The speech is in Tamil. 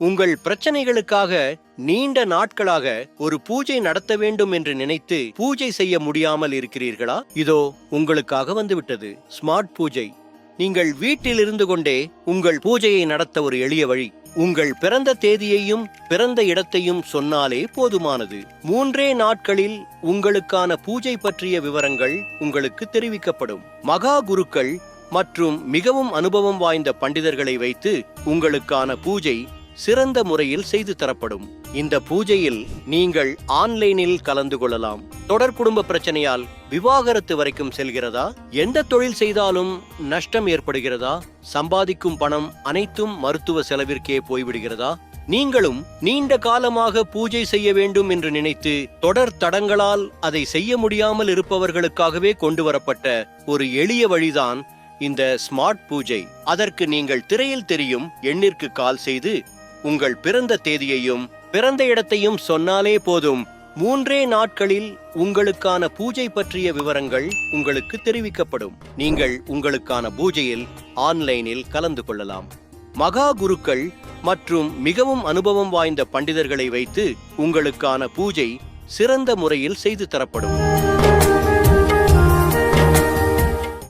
உங்கள் பிரச்சனைகளுக்காக நீண்ட நாட்களாக ஒரு பூஜை நடத்த வேண்டும் என்று நினைத்து பூஜை செய்ய முடியாமல் இருக்கிறீர்களா? இதோ உங்களுக்காக வந்துவிட்டது. ஸ்மார்ட் பூஜை. நீங்கள் வீட்டில் இருந்து கொண்டே உங்கள் பூஜையை நடத்த ஒரு எளிய வழி. உங்கள் பிறந்த தேதியையும் பிறந்த இடத்தையும் சொன்னாலே போதுமானது. மூன்றே நாட்களில் உங்களுக்கான பூஜை பற்றிய விவரங்கள் உங்களுக்கு தெரிவிக்கப்படும். மகா குருக்கள் மற்றும் மிகவும் அனுபவம் வாய்ந்த பண்டிதர்களை வைத்து உங்களுக்கான பூஜை சிறந்த முறையில் செய்து தரப்படும். இந்த பூஜையில் நீங்கள் ஆன்லைனில் கலந்து கொள்ளலாம். தொடர் குடும்ப பிரச்சனையால் விவாகரத்து வரைக்கும் செல்கிறதா? எந்த தொழில் செய்தாலும் நஷ்டம் ஏற்படுகிறதா? சம்பாதிக்கும் பணம் அனைத்தும் மருத்துவ செலவிற்கே போய்விடுகிறதா? நீங்களும் நீண்ட காலமாக பூஜை செய்ய வேண்டும் என்று நினைத்து தொடர் தடங்களால் அதை செய்ய முடியாமல் இருப்பவர்களுக்காகவே கொண்டு வரப்பட்ட ஒரு எளிய வழிதான் இந்த ஸ்மார்ட் பூஜை. அதற்கு நீங்கள் திரையில் தெரியும் எண்ணிற்கு கால் செய்து உங்கள் பிறந்த தேதியையும் பிறந்த இடத்தையும் சொன்னாலே போதும். மூன்றே நாட்களில் உங்களுக்கான பூஜை பற்றிய விவரங்கள் உங்களுக்கு தெரிவிக்கப்படும். நீங்கள் உங்களுக்கான பூஜையில் ஆன்லைனில் கலந்து கொள்ளலாம். மகா குருக்கள் மற்றும் மிகவும் அனுபவம் வாய்ந்த பண்டிதர்களை வைத்து உங்களுக்கான பூஜை சிறந்த முறையில் செய்து தரப்படும்.